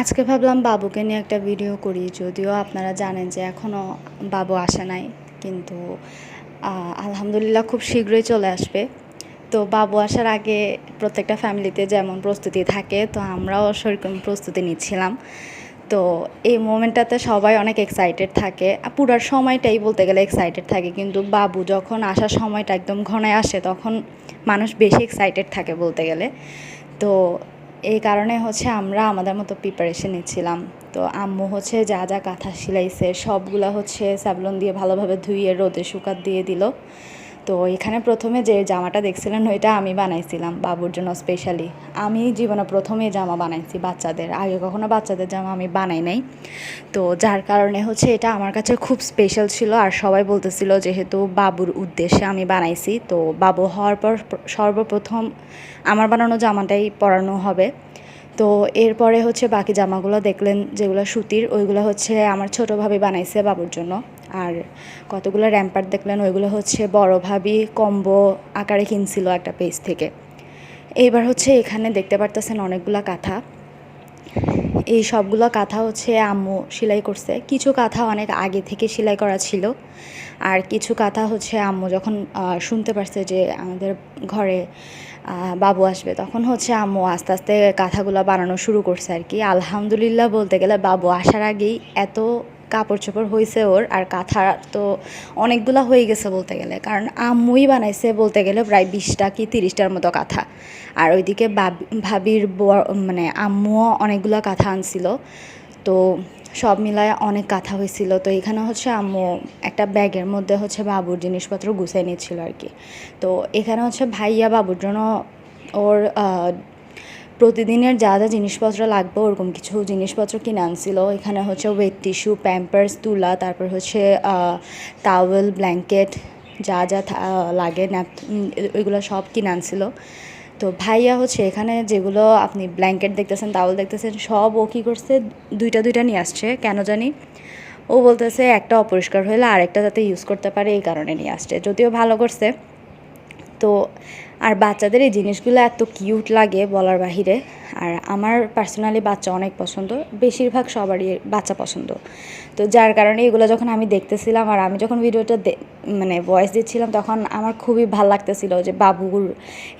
আজকে ভাবলাম বাবুকে নিয়ে একটা ভিডিও করি, যদিও আপনারা জানেন যে এখনও বাবু আসে নাই, কিন্তু আলহামদুলিল্লাহ খুব শীঘ্রই চলে আসবে। তো বাবু আসার আগে প্রত্যেকটা ফ্যামিলিতে যেমন প্রস্তুতি থাকে, তো আমরাও সেরকম প্রস্তুতি নিচ্ছিলাম। তো এই মোমেন্টটাতে সবাই অনেক এক্সাইটেড থাকে। পুরার সময়টাই বলতে গেলে এক্সাইটেড থাকে, কিন্তু বাবু যখন আসার সময়টা একদম ঘনায় আসে, তখন মানুষ বেশি এক্সাইটেড থাকে বলতে গেলে। তো এই কারণে হচ্ছে আমরা আমাদের মতো প্রিপারেশন নিচ্ছিলাম। তো আম্মু হচ্ছে যা যা কাঁথা সেলাইছে, সবগুলা হচ্ছে স্যাবলন দিয়ে ভালোভাবে ধুইয়ে রোদে শুকাত দিয়ে দিল। তো এখানে প্রথমে যে জামাটা দেখছিলেন, ওইটা আমি বানাইছিলাম বাবুর জন্য স্পেশালি আমি জীবনে প্রথমে জামা বানাইছি বাচ্চাদের। আগে কখনো বাচ্চাদের জামা আমি বানাই নাই। তো যার কারণে হচ্ছে এটা আমার কাছে খুব স্পেশাল ছিল আর সবাই বলতেছিল যেহেতু বাবুর উদ্দেশ্যে আমি বানাইছি। তো বাবু হওয়ার পর সর্বপ্রথম আমার বানানো জামাটাই পরানো হবে। তো এরপরে হচ্ছে বাকি জামাগুলো দেখলেন যেগুলো সুতির, ওইগুলো হচ্ছে আমার ছোটো ভাবি বানাইছে বাবুর জন্য। আর কতগুলো র্যাম্পার দেখলেন, ওইগুলো হচ্ছে বড় ভাবি কম্বো আকারে কিনছিল একটা পেজ থেকে। এইবার হচ্ছে এখানে দেখতে পারতেছেন অনেকগুলা কাঁথা। এই সবগুলো কাঁথা হচ্ছে আম্মু সেলাই করছে। কিছু কাঁথা অনেক আগে থেকে সেলাই করা ছিল। আর কিছু কাঁথা হচ্ছে আম্মু যখন শুনতে পারছে যে আমাদের ঘরে বাবু আসবে, তখন হচ্ছে আম্মু আস্তে আস্তে কাঁথাগুলো বানানো শুরু করছে আর কি। আলহামদুলিল্লাহ বলতে গেলে বাবু আসার আগেই এত কাপড় চোপড় হয়েছে ওর আর কাঁথা তো অনেকগুলো হয়ে গেছে বলতে গেলে। কারণ আম্মুই বানাইছে বলতে গেলে প্রায় বিশটা কি তিরিশটার মতো কাঁথা। আর ওইদিকে ভাবির বর- মানে আম্মুও অনেকগুলো কাঁথা আনছিল। তো সব মিলায় অনেক কাঁথা হয়েছিল তো এখানে হচ্ছে আম্মু একটা ব্যাগের মধ্যে হচ্ছে বাবুর জিনিসপত্র গুছিয়ে নিচ্ছিল আর কি। তো এখানে হচ্ছে ভাইয়া বাবুর জন্য ওর প্রতিদিনের যা যা জিনিসপত্র লাগবে, ওরকম কিছু জিনিসপত্র কিনে আনছিল। এখানে হচ্ছে ওয়েট টিস্যু প্যাম্পার্স তুলা, তারপর হচ্ছে টাওয়েল ব্ল্যাঙ্কেট যা যা লাগে ন্যাপ ওইগুলো সব কিনে আনছিল। তো ভাইয়া হচ্ছে এখানে যেগুলো আপনি ব্ল্যাঙ্কেট দেখতেছেন টাওয়েল দেখতেছেন, সব ও কী করছে, দুইটা দুইটা নিয়ে আসছে, কেন জানি? ও বলতেছে একটা অপরিষ্কার হলে আরেকটা যাতে ইউজ করতে পারে, এই কারণে নিয়ে আসছে। যদিও ভালো করছে। তো আর বাচ্চাদের এই জিনিসগুলো এত কিউট লাগে বলার বাহিরে, আর আমার পার্সোনালি বাচ্চা অনেক পছন্দ, বেশিরভাগ সবারই বাচ্চা পছন্দ। তো যার কারণে এগুলো যখন আমি দেখতেছিলাম আর আমি যখন ভিডিওটা মানে ভয়েস দিচ্ছিলাম তখন আমার খুবই ভালো লাগতেছিল যে বাবুর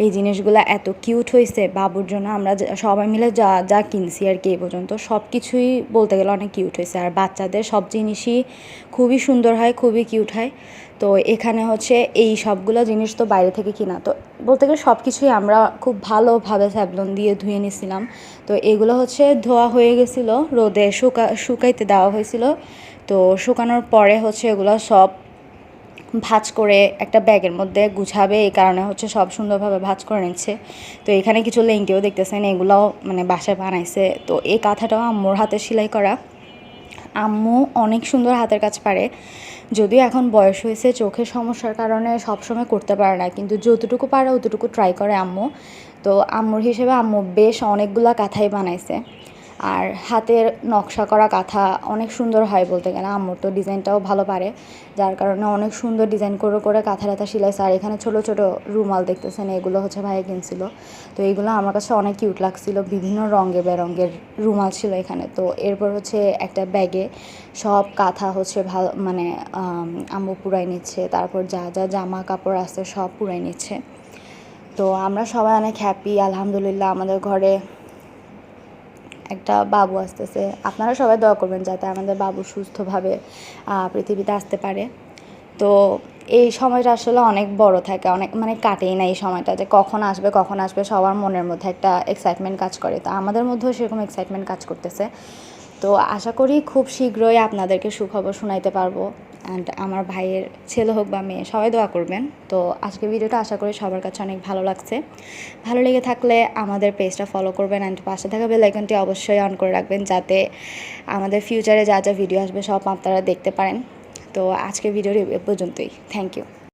এই জিনিসগুলো এত কিউট হয়েছে বাবুর জন্য আমরা সবাই মিলে যা যা কিনছি আর কি এই পর্যন্ত সব কিছুই বলতে গেলে অনেক কিউট হয়েছে আর বাচ্চাদের সব জিনিসই খুবই সুন্দর হয়, খুবই কিউট হয়। তো এখানে হচ্ছে এই সবগুলো জিনিস তো বাইরে থেকে কিনা, তো বলতে গেলে সব কিছুই আমরা খুব ভালোভাবে স্যাবলন দিয়ে ধুয়ে নিছিলাম। তো এগুলো হচ্ছে ধোয়া হয়ে গেছিল, রোদে শুকা, শুকাইতে দেওয়া হয়েছিল। তো শুকানোর পরে হচ্ছে এগুলো সব ভাজ করে একটা ব্যাগের মধ্যে গুছাবে, এই কারণে হচ্ছে সব সুন্দরভাবে ভাজ করে নিচ্ছে। তো এখানে কিছু লেঙ্কিও দেখতেছেন, এগুলাও মানে বাসায় বানাইছে। তো এই কাঁথাটাও আম্মুর হাতে সেলাই করা। আম্মু অনেক সুন্দর হাতের কাজ পারে। যদিও এখন বয়স হয়েছে চোখের সমস্যার কারণে সবসময় করতে পারে না। কিন্তু যতটুকু পারে, অতটুকু ট্রাই করে আম্মু। তো আম্মুর হিসেবে আম্মু বেশ অনেকগুলা কাঁথাই বানাইছে। আর হাতের নকশা করা কাঁথা অনেক সুন্দর হয় বলতে গেলে। আম্মুর তো ডিজাইনটাও ভালো পারে যার কারণে অনেক সুন্দর ডিজাইন করে করে কাঁথা টাথা সিলাইছে আর এখানে ছোট ছোট রুমাল দেখতেছেন এগুলো হচ্ছে ভাইয়া কিনছিল। তো এইগুলো আমার কাছে অনেক কিউট লাগছিল বিভিন্ন রঙে বেরঙের রুমাল ছিল এখানে। তো এরপর হচ্ছে একটা ব্যাগে সব কাঁথা হচ্ছে ভালো মানে আম, আম্মু পুরাই নিচ্ছে তারপর যা যা জামা কাপড় আছে সব পুরাই নিচ্ছে। তো আমরা সবাই অনেক হ্যাপি আলহামদুলিল্লাহ আমাদের ঘরে একটা বাবু আসতেছে। আপনারা সবাই দয়া করবেন যাতে আমাদের বাবু সুস্থভাবে পৃথিবীতে আসতে পারে। তো এই সময়টা আসলে অনেক বড় থাকে, অনেক মানে কাটেই না এই সময়টা যে কখন আসবে কখন আসবে সবার মনের মধ্যে একটা এক্সাইটমেন্ট কাজ করে। তো আমাদের মধ্যেও সেরকম এক্সাইটমেন্ট কাজ করতেছে। তো আশা করি খুব শীঘ্রই আপনাদেরকে সুখবর শোনাইতে পারব। অ্যান্ড আমার ভাইয়ের ছেলে হোক বা মেয়ে, সবাই দোয়া করবেন। তো আজকে ভিডিওটা আশা করি সবার কাছে অনেক ভালো লাগছে। ভালো লেগে থাকলে আমাদের পেজটা ফলো করবেন অ্যান্ড পাশে থাকা বেল আইকনটি অবশ্যই অন করে রাখবেন যাতে আমাদের ফিউচারে যা যা ভিডিও আসবে সব আপনারা দেখতে পারেন। তো আজকের ভিডিওটি এ পর্যন্তই। Thank you